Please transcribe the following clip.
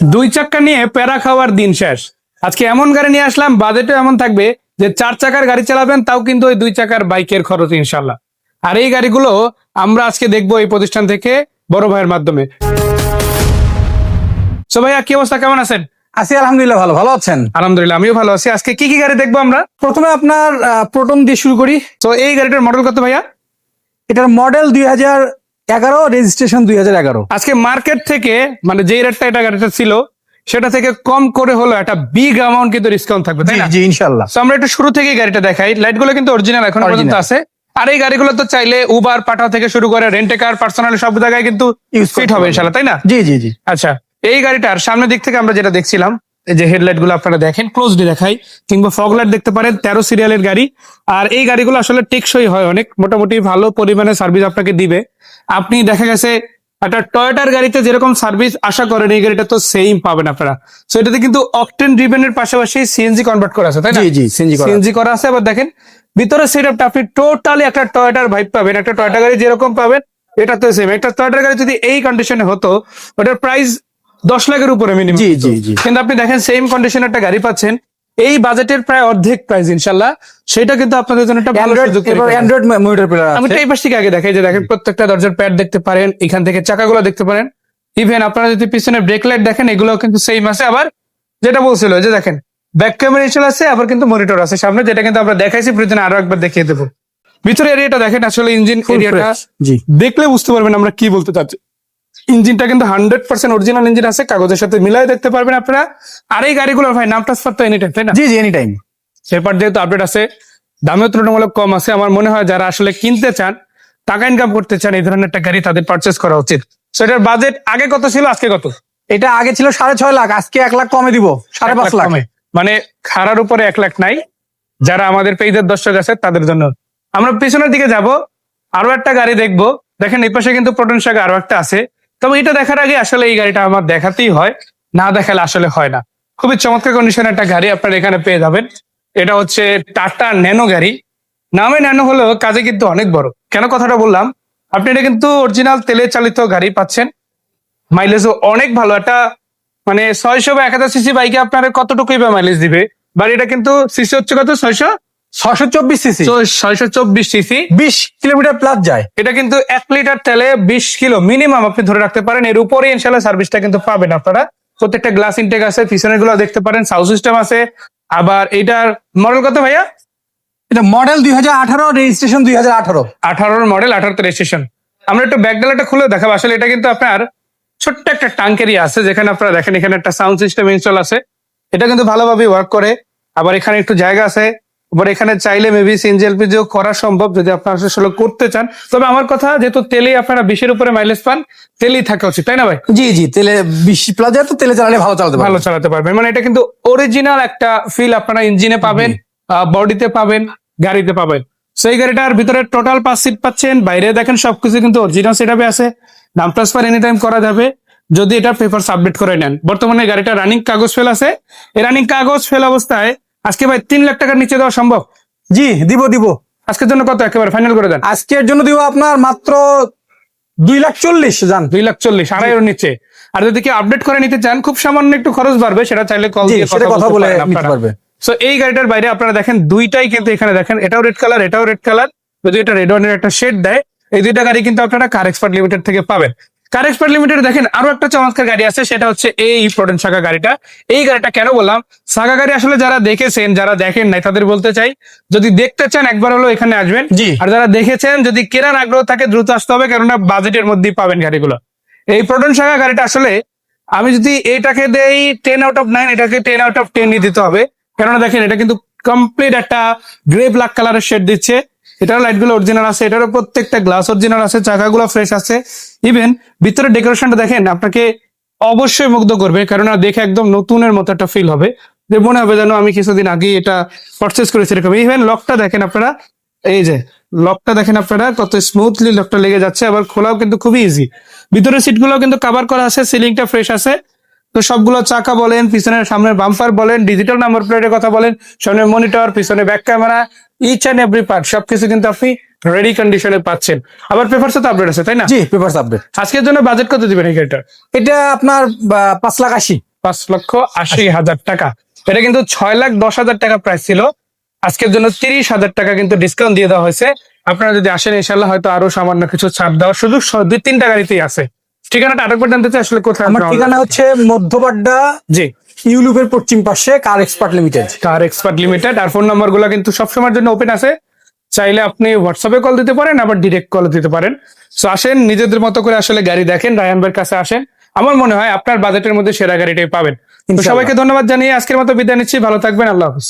দুই চাক্কা নিয়ে প্যারা খাওয়ার দিন শেষ। আজকে এমন গাড়ি নিয়ে আসলাম বাজেটও এমন থাকবে যে চার চাকার গাড়ি চালাবেন তাও কিন্তু ওই দুই চাকার বাইকের খরচ ইনশাল্লাহ আর এই গাড়িগুলো আমরা আজকে দেখব এই প্রতিষ্ঠান থেকে বড় ভাইয়ের মাধ্যমে। সো ভাইয়া কি অবস্থা? কেমন আছেন? আছি আলহামদুলিল্লাহ ভালো। ভালো আছেন? আলহামদুলিল্লাহ আমিও ভালো আছি। আজকে কি কি গাড়ি দেখব আমরা? প্রথমে আপনার প্রোটন দিয়ে শুরু করি। তো এই গাড়িটার মডেল কত ভাইয়া? এটার মডেল দুই হাজার এগারো রেজিস্ট্রেশন দুই হাজার এগারো। আজকে মার্কেট থেকে মানে যে রেটটা এটা গাড়িটা ছিল সেটা থেকে কম করে হলো একটা বিগ অ্যামাউন্ট কিন্তু ডিসকাউন্ট থাকবে তাই না? জি ইনশাল্লাহ আমরা একটু শুরু থেকেই গাড়িটা দেখাই। লাইটগুলো কিন্তু অরিজিনাল এখন পর্যন্ত আছে। আর এই গাড়িগুলো তো চাইলে উবার পাঠা থেকে শুরু করে রেন্টে কার পার্সোনাল সব জায়গায় কিন্তু করতে ফিট হবে। ইনশাল্লাহ তাই না? জি জি জি। আচ্ছা এই গাড়িটার সামনের দিক থেকে আমরা যেটা দেখছিলাম যে হেডলাইটগুলো আপনারা দেখেন ক্লোজলি দেখাই কিংবা ফগ লাইট দেখতে পারেন তেরো সিরিয়ালের গাড়ি। আর এই গাড়িগুলো আসলে টেকসই হয় অনেক মোটামুটি ভালো পরিমাণে সার্ভিস আপনাকে দিবে। আপনি দেখা গেছে একটা টয়োটার গাড়িতে যেরকম সার্ভিস আশা করেন এই গাড়িটা তো সেম পাবেন আপনারা। তো এটাতে কিন্তু অকটেন ড্রিভেনের পাশাপাশি সিএনজি কনভার্ট করা আছে তাই না? জি সিএনজি করা আছে। আবার দেখেন ভিতরে সেট সেটআপটা আপনি টোটালি একটা টয়োটার ভাইব পাবেন। একটা টয়োটা গাড়ি যেরকম পাবেন এটা তো সেম একটা টয়োটার গাড়ি যদি এই কন্ডিশনে হতো ওটার প্রাইস দশ লাখের উপরে মিনিমাম জি জি জি। কিন্তু আপনি দেখেন সেম কন্ডিশনে একটা গাড়ি পাচ্ছেন। এই বাজেটের প্রায় অর্ধেক প্রাইস ইনশাল্লাহ। সেটা কিন্তু আপনাদের জন্য একটা ভালো সুযোগ। অ্যান্ড্রয়েড মনিটর প্লেয়ার আমি তো এই পাশ থেকে আগে দেখাই যে দেখেন প্রত্যেকটা দরজার প্যাড দেখতে পারেন এখান থেকে চাকাগুলো দেখতে পারেন। ইভেন আপনারা যদি পিছনে ব্রেক লাইট দেখেন এগুলো কিন্তু সেম আছে। আবার যেটা বলছিল যে দেখেন ব্যাক ক্যামেরা ইনস্টল আছে আবার কিন্তু মনিটর আছে সামনে যেটা কিন্তু আমরা দেখাইছি প্রয়োজনে আরও একবার দেখিয়ে দেবো। ভিতরে এরিয়াটা দেখেন আসলে ইঞ্জিন এরিয়াটা জি। দেখলে বুঝতে পারবেন আমরা কি বলতে চাচ্ছি। ইঞ্জিনটা কিন্তু হান্ড্রেড পার্সেন্ট অরিজিনাল ইঞ্জিন আছে কাগজের সাথে মিলাই দেখতে পারবেন আপনারা। আর এই গাড়িগুলোর ভাই নাম ট্রান্সফার তো এনি টাইম তাই না? জি জি এনি টাইম সেপার যেহেতু আপডেট আছে দামেও তুলনামূলক কম আছে। আমার মনে হয় যারা আসলে কিনতে চান টাকা ইনকাম করতে চান এই ধরনের একটা গাড়ি তাদের পারচেস করা উচিত। সো এটার বাজেট আগে কত ছিল আজকে কত? এটা আগে ছিল সাড়ে ছয় লাখ আজকে এক লাখ কমে দিব সাড়ে পাঁচ লাখ। মানে খারার উপরে এক লাখ নাই। যারা আমাদের পেজের দর্শক আছে তাদের জন্য। আমরা পিছনের দিকে যাব আরও একটা গাড়ি দেখব। দেখেন এই পাশে কিন্তু প্রোটন শাক আরও একটা আছে। তবে এটা দেখার আগে আসলে এই গাড়িটা আমার দেখাতেই হয়, না দেখালে আসলে হয় না। খুবই চমৎকার কন্ডিশনের একটা গাড়ি আপনারা এখানে পেয়ে যাবেন। এটা হচ্ছে টাটা ন্যানো গাড়ি। নামে ন্যানো হলেও কাজে কিন্তু অনেক বড়। কেন কথাটা বললাম? আপনি এটা কিন্তু অরিজিনাল তেলে চালিত গাড়ি পাচ্ছেন। মাইলেজও অনেক ভালো। একটা মানে ছয়শো বা এক হাজার সিসি বাইকে আপনার কতটুকুই বা মাইলেজ দিবে? বাট এটা কিন্তু সিসি হচ্ছে কত? ছয়শো ছশো চব্বিশ সিসি ছয়শো চব্বিশ সিসি বিশ কিলোমিটার প্লাস যায়। এটা কিন্তু এক লিটার তেলে বিশ কিলো মিনিমাম আপনি ধরে রাখতে পারেন। এর উপরে ইনশাল্লাহ সার্ভিসটা কিন্তু পাবেন আপনারা। প্রত্যেকটা গ্লাস ইনটেক আছে পিছনেরগুলো দেখতে পারেন সাউন্ড সিস্টেম আছে। আবার এটার মডেল কত ভাইয়া? এটা মডেল দুই হাজার আঠারো রেজিস্ট্রেশন দুই হাজার আঠারো। আঠারোর মডেল আঠারোতে রেজিস্ট্রেশন আমরা একটু ব্যাকডালাটা খুলে দেখাবো। আসলে এটা কিন্তু আপনার ছোট্ট একটা টাঙ্কেরই আছে যেখানে আপনারা দেখেন এখানে একটা সাউন্ড সিস্টেম ইনস্টল আছে। এটা কিন্তু ভালোভাবে ওয়ার্ক করে। আবার এখানে একটু জায়গা আছে। আবার এখানে চাইলে মেবি সিএনজি এলপিজিও করা সম্ভব যদি আপনারা আসলে করতে চান। তবে আমার কথা যেহেতু তেলেই আপনারা বিশের উপরে মাইলেজ পান তেলেই থাকা উচিত তাই না ভাই? জি জি তেলে বিশ প্লাস তো তেলে চালালে ভালো চালাতে ভালো ভালো চালাতে পারবেন। মানে এটা কিন্তু অরিজিনাল একটা ফিল আপনারা ইঞ্জিনে পাবেন বডিতে পাবেন গাড়িতে পাবেন। সেই গাড়িটার ভিতরে টোটাল পাঁচ সিট পাচ্ছেন বাইরে দেখেন সবকিছু কিন্তু অরিজিনাল সেটাপে আছে। নাম ট্রান্সফার এনি টাইম করা যাবে যদি এটা পেপার সাবমিট করে নেন। বর্তমানে গাড়িটা রানিং কাগজ ফেল আছে। এই রানিং কাগজ ফেল অবস্থায় আজকে ভাই তিন লাখ টাকার নিচে দেওয়া সম্ভব? জি দিব দিব। আজকের জন্য কত একেবারে ফাইনাল করে দেন? আজকের জন্য দিব আপনার মাত্র দুই লাখ চল্লিশ জান। দুই লাখ চল্লিশ আড়াইয়ের নিচে। আর যদি কেউ আপডেট করে নিতে চান খুব সামান্য একটু খরচ বাড়বে সেটা চাইলে কল দিয়ে কথা বলে পারবে। সো এই গাড়িটার বাইরে আপনারা দেখেন দুইটাই কিন্তু এখানে দেখেন এটাও রেড কালার এটাও রেড কালার যদি এটা রেড ওয়ানের একটা শেড দেয় এই দুইটা গাড়ি কিন্তু আপনারা কার এক্সপার্ট লিমিটেড থেকে পাবেন। কার এক্সপার্ট লিমিটেড দেখেন আরও একটা চমৎকার গাড়ি আছে সেটা হচ্ছে এই প্রোডেন্ট শাখা গাড়িটা। এই গাড়িটা কেন বললাম? শাখা গাড়ি আসলে যারা দেখেছেন যারা দেখেন নাই তাদের বলতে চাই যদি দেখতে চান একবার হলো এখানে আসবেন। আর যারা দেখেছেন যদি কেনার আগ্রহ থাকে দ্রুত আসতে হবে কেননা বাজেটের মধ্যেই পাবেন গাড়িগুলো। এই প্রোটন শাখা গাড়িটা আসলে আমি যদি এটাকে দেই টেন আউট অফ নাইন এটাকে টেন আউট অফ টেন দিতে হবে। কেননা দেখেন এটা কিন্তু কমপ্লিট একটা গ্রে ব্ল্যাক কালারের শেড দিচ্ছে। এটারও লাইটগুলো অরিজিনাল আছে, এটারও প্রত্যেকটা গ্লাস অরিজিনাল আছে, চাকাগুলো ফ্রেশ আছে। ইভেন ভিতরে ডেকোরেশনটা দেখেন, আপনাকে অবশ্যই মুগ্ধ করবে কেননা দেখে একদম নতুনের মতো একটা ফিল হবে। যে মনে হবে যেন আমি কিছুদিন আগেই এটা পারচেস করেছি এরকম। ইভেন লকটা দেখেন আপনারা, এই যে লকটা দেখেন আপনারা, কত স্মুথলি লকটা লেগে যাচ্ছে, আবার খোলাও কিন্তু খুবই ইজি ভিতরের সিটগুলো কিন্তু কভার করা আছে সিলিংটা ফ্রেশ আছে। তো সবগুলো চাকা বলেন, পিছনের সামনের বাম্পার বলেন ডিজিটাল নাম্বার প্লেটের কথা বলেন সামনে মনিটর পিছনে back camera each and every part সবকিছু কিন্তু আপনি রেডি কন্ডিশনে পাচ্ছেন। আবার পেপার সাথে আপডেট আছে তাই না? জি পেপার আপডেট আজকের জন্য বাজেট কত দিবেন এই গাড়িটার এটা আপনার পাঁচ লাখ আশি। পাঁচ লক্ষ আশি হাজার টাকা। এটা কিন্তু ছয় লাখ দশ হাজার টাকা প্রাইস ছিল। আজকের জন্য তিরিশ হাজার টাকা কিন্তু ডিসকাউন্ট দিয়ে দেওয়া হয়েছে। আপনারা যদি আসেন ইনশাল্লাহ হয়তো আরও সামান্য কিছু ছাড় দেওয়ার সুযোগ দুই তিনটা গাড়িতেই আছে। ঠিকানাটা আরেকবার জানতে চাই আসলে কোথায় আমার ঠিকানা হচ্ছে মধ্যপাড্ডা জি। ইউলুপের পশ্চিম পাশে car expert limited car expert limited আর ফোন নাম্বারগুলো কিন্তু সবসময়ের জন্য ওপেন আছে। চাইলে আপনি হোয়াটসঅ্যাপে কল দিতে পারেন আবার ডিরেক্ট কল দিতে পারেন। সো আসেন নিজেদের মতো করে আসলে গাড়ি দেখেন রায়ান ভাইয়ের কাছে আসেন। আমার মনে হয় আপনার বাজেটের মধ্যে সেরা গাড়িটাই পাবেন। তো সবাইকে ধন্যবাদ জানিয়ে আজকের মতো বিদায় নিচ্ছি। ভালো থাকবেন আল্লাহ হাফিজ।